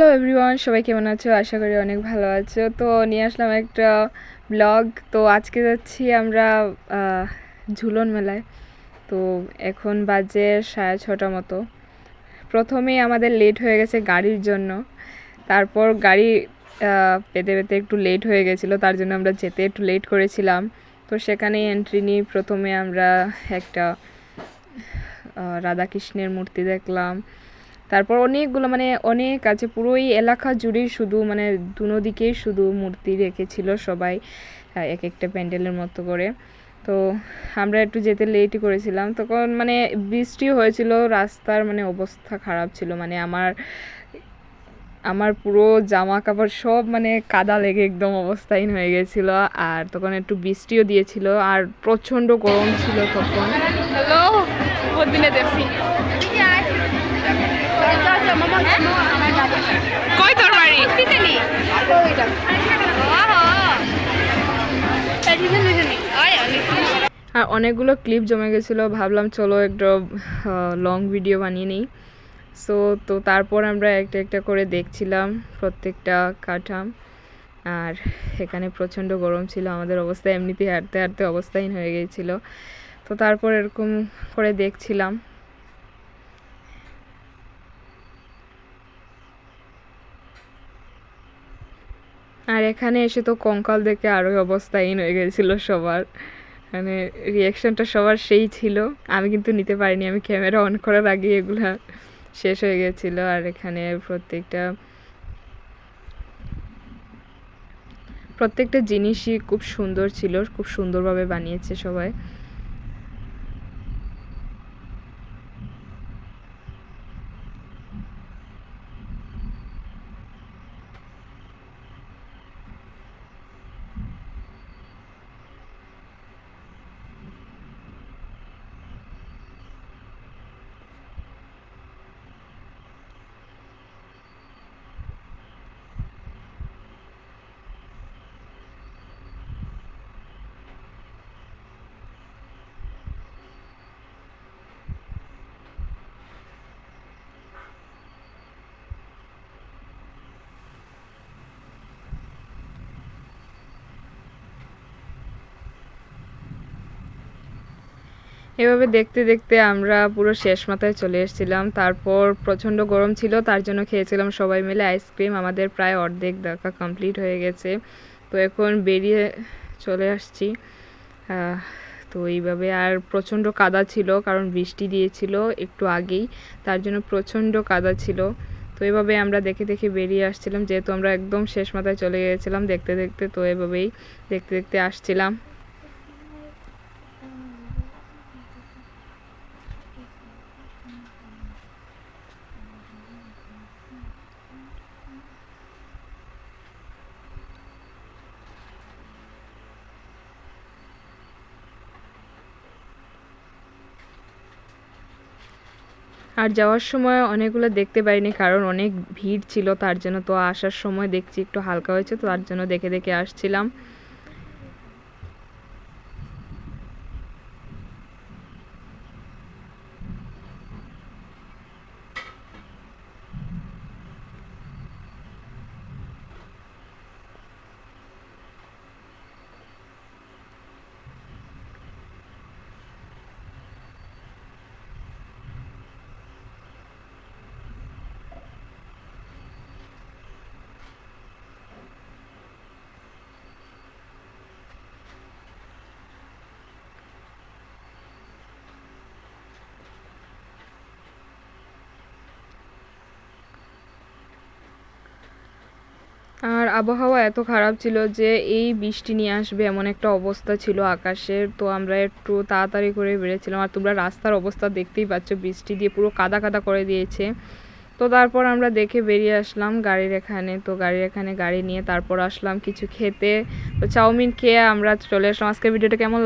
Hello everyone, সবাই কেমন আছো? আশা করি অনেক ভালো আছো। তো নিয়ে আসলাম একটা ব্লগ। তো আজকে যাচ্ছি আমরা ঝুলন মেলায়। তো এখন বাজে সাড়ে ছটা মতো। প্রথমেই আমাদের লেট হয়ে গেছে গাড়ির জন্য। তারপর গাড়ি পেতে পেতে একটু লেট হয়ে গেছিল, তার জন্য আমরা যেতে একটু লেট করেছিলাম। তো সেখানেই এন্ট্রি নিয়ে প্রথমে আমরা একটা রাধাকৃষ্ণের মূর্তি দেখলাম। তারপর অনেকগুলো মানে অনেক আছে পুরো এই এলাকা জুড়েই শুধু মানে দুনো দিকেই শুধু মূর্তি রেখেছিল সবাই আহ, এক একটা প্যান্ডেলের মতো করে। তো আমরা একটু যেতে লেটই করেছিলাম তখন মানে বৃষ্টিও হয়েছিল রাস্তার মানে অবস্থা খারাপ ছিল মানে আমার আমার পুরো জামা কাপড় সব মানে কাদা লেগে একদম অবস্থাহীন হয়ে গেছিল আর তখন একটু বৃষ্টিও দিয়েছিল আর প্রচণ্ড গরম ছিল তখন। হ্যালো দেখছি। কই তোর বাড়ি? আর অনেকগুলো ক্লিপ জমে গেছিল, ভাবলাম চলো একটু লং ভিডিও বানিয়ে নিই। সো তো তারপর আমরা একটা একটা করে দেখছিলাম প্রত্যেকটা কাঠাম। আর এখানে প্রচণ্ড গরম ছিল, আমাদের অবস্থা এমনিতেই হাঁটতে হাঁটতে অবস্থাহীন হয়ে গিয়েছিল। তো তারপর এরকম করে দেখছিলাম। আর এখানে এসে তো কঙ্কাল দেখে আরোই অবস্থাহীন হয়ে গেছিল সবার। মানে রিয়াকশনটা সবার সেই ছিল। আমি কিন্তু নিতে পারিনি, আমি ক্যামেরা অন করার আগে এগুলা শেষ হয়ে গেছিল। আর এখানে প্রত্যেকটা প্রত্যেকটা জিনিসই খুব সুন্দর ছিল, খুব সুন্দরভাবে বানিয়েছে সবাই। এভাবে দেখতে দেখতে আমরা পুরো শেষ মাথায় চলে এসেছিলাম। তারপর প্রচণ্ড গরম ছিল, তার জন্য খেয়েছিলাম সবাই মিলে আইসক্রিম। আমাদের প্রায় অর্ধেক দেখা কমপ্লিট হয়ে গেছে। তো এখন বেরিয়ে চলে আসছি। তো এইভাবে আর প্রচণ্ড কাদা ছিল, কারণ বৃষ্টি দিয়েছিল একটু আগেই। তার জন্য প্রচণ্ড কাদা ছিল। তো এভাবে আমরা দেখে দেখে বেরিয়ে আসছিলাম। যেহেতু আমরা একদম শেষ মাথায় চলে গিয়েছিলাম দেখতে দেখতে, তো এভাবেই দেখতে দেখতে আসছিলাম। আর যাওয়ার সময় অনেকগুলো দেখতে পাইনি, কারণ অনেক ভিড় ছিল, তার জন্য তো আসার সময় দেখছি একটু হালকা হয়েছে, তো তার জন্য দেখে দেখে আসছিলাম। আর আবহাওয়া এত খারাপ ছিল যে এই বৃষ্টি নিয়ে আসবে এমন একটা অবস্থা ছিল আকাশের তো আমরা একটু তাড়াতাড়ি করে বেরিয়েছিলাম আর তোমরা রাস্তার অবস্থা দেখতেই পাচ্ছ, বৃষ্টি দিয়ে পুরো কাদা কাদা করে দিয়েছে। তো তারপর আমরা দেখে বেরিয়ে আসলাম গাড়ির এখানে। তো গাড়ির এখানে গাড়ি নিয়ে তারপর আসলাম কিছু খেতে। তো চাউমিন খেয়ে আমরা চলে আসলাম। আজকের ভিডিওটা কেমন